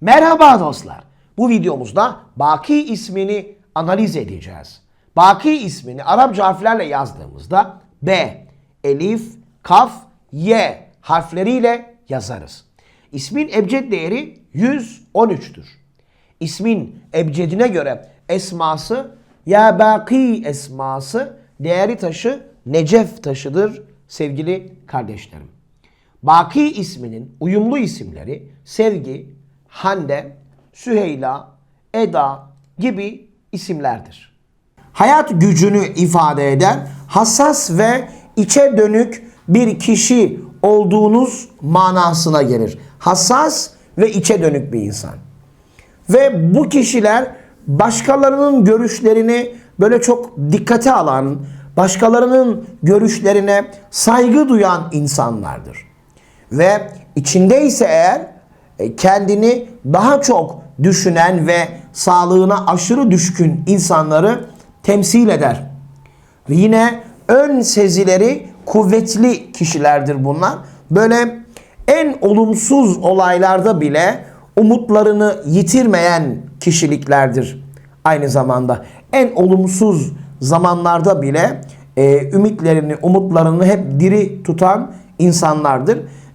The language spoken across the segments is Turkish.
Merhaba dostlar. Bu videomuzda Baki ismini analiz edeceğiz. Baki ismini Arapça harflerle yazdığımızda B, Elif, Kaf, Y harfleriyle yazarız. İsmin ebced değeri 113'tür. İsmin ebcedine göre esması ya Baki esması değeri taşı Necef taşıdır sevgili kardeşlerim. Baki isminin uyumlu isimleri Sevgi, Hande, Süheyla, Eda gibi isimlerdir. Hayat gücünü ifade eden hassas ve içe dönük bir kişi olduğunuz manasına gelir. Hassas ve içe dönük bir insan. Ve bu kişiler başkalarının görüşlerini böyle çok dikkate alan, başkalarının görüşlerine saygı duyan insanlardır. Ve içindeyse eğer e, kendini daha çok düşünen ve sağlığına aşırı düşkün insanları temsil eder. Yine ön sezileri kuvvetli kişilerdir bunlar. Böyle en olumsuz olaylarda bile umutlarını yitirmeyen kişiliklerdir. Aynı zamanda en olumsuz zamanlarda bile e, ümitlerini, umutlarını hep diri tutan insanlardır.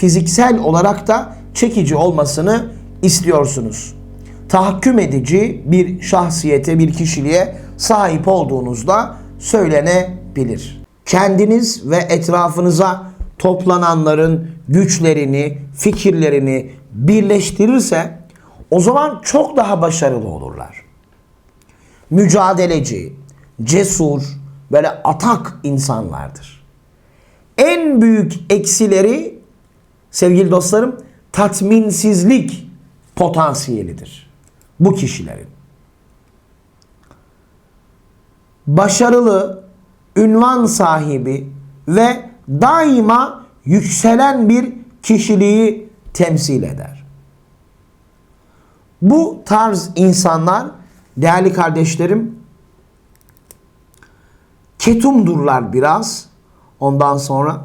fiziksel olarak da çekici olmasını istiyorsunuz. Tahakküm edici bir şahsiyete, bir kişiliğe sahip olduğunuzda söylenebilir. Kendiniz ve etrafınıza toplananların güçlerini, fikirlerini birleştirirse o zaman çok daha başarılı olurlar. Mücadeleci, cesur, böyle atak insanlardır. En büyük eksileri sevgili dostlarım tatminsizlik potansiyelidir bu kişilerin. Başarılı, ünvan sahibi ve daima yükselen bir kişiliği temsil eder. Bu tarz insanlar değerli kardeşlerim ketumdurlar biraz. Ondan sonra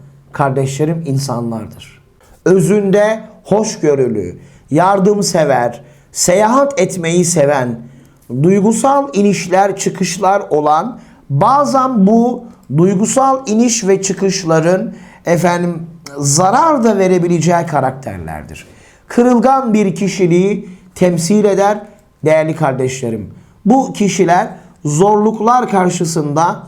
kardeşlerim insanlardır. Özünde hoşgörülü, yardımsever, seyahat etmeyi seven, duygusal inişler çıkışlar olan bazen bu duygusal iniş ve çıkışların efendim zarar da verebileceği karakterlerdir. Kırılgan bir kişiliği temsil eder değerli kardeşlerim. Bu kişiler zorluklar karşısında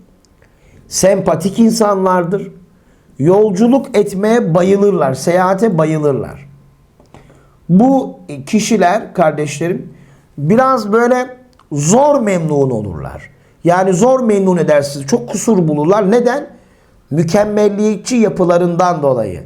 Sempatik insanlardır. Yolculuk etmeye bayılırlar. Seyahate bayılırlar. Bu kişiler kardeşlerim biraz böyle zor memnun olurlar. Yani zor memnun edersiniz. Çok kusur bulurlar. Neden? Mükemmelliyetçi yapılarından dolayı.